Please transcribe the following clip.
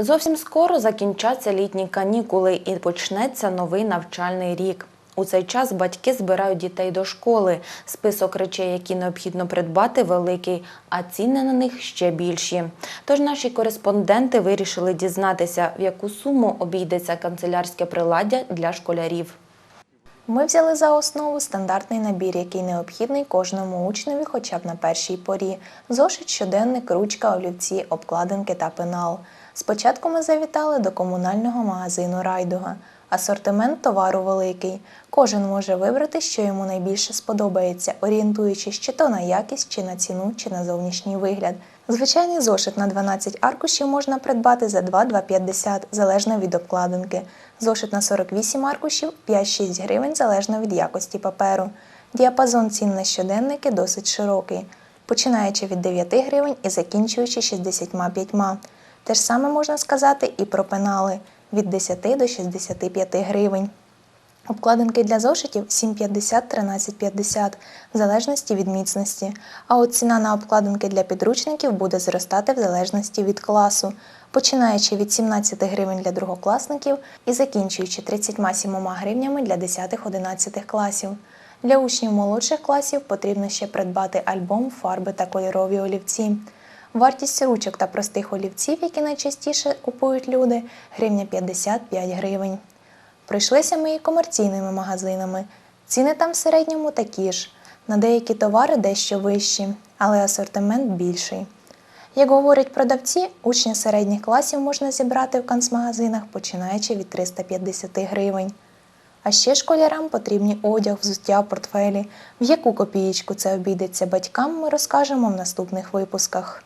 Зовсім скоро закінчаться літні канікули і почнеться новий навчальний рік. У цей час батьки збирають дітей до школи. Список речей, які необхідно придбати, великий, а ціни на них ще більші. Тож наші кореспонденти вирішили дізнатися, в яку суму обійдеться канцелярське приладдя для школярів. Ми взяли за основу стандартний набір, який необхідний кожному учневі хоча б на першій порі: зошит, щоденник, ручка, олівці, обкладинки та пенал. Спочатку ми завітали до комунального магазину Райдуга. Асортимент товару великий. Кожен може вибрати, що йому найбільше сподобається, орієнтуючись чи то на якість, чи на ціну, чи на зовнішній вигляд. Звичайний зошит на 12 аркушів можна придбати за 2-2,50 залежно від обкладинки. Зошит на 48 аркушів 5-6 гривень залежно від якості паперу. Діапазон цін на щоденники досить широкий, починаючи від 9 гривень і закінчуючи 65. Те ж саме можна сказати і про пенали від 10 до 65 гривень. Обкладинки для зошитів 7,50-13,50 в залежності від міцності. А от ціна на обкладинки для підручників буде зростати в залежності від класу, починаючи від 17 гривень для другокласників і закінчуючи 37 гривнями для 10-11 класів. Для учнів молодших класів потрібно ще придбати альбом, фарби та кольорові олівці. Вартість ручок та простих олівців, які найчастіше купують люди, гривня 55 гривень. Пройшлися ми і комерційними магазинами. Ціни там в середньому такі ж. На деякі товари дещо вищі, але асортимент більший. Як говорять продавці, учня середніх класів можна зібрати в канцмагазинах, починаючи від 350 гривень. А ще школярам потрібні одяг, взуття, портфелі. В яку копієчку це обійдеться батькам, ми розкажемо в наступних випусках.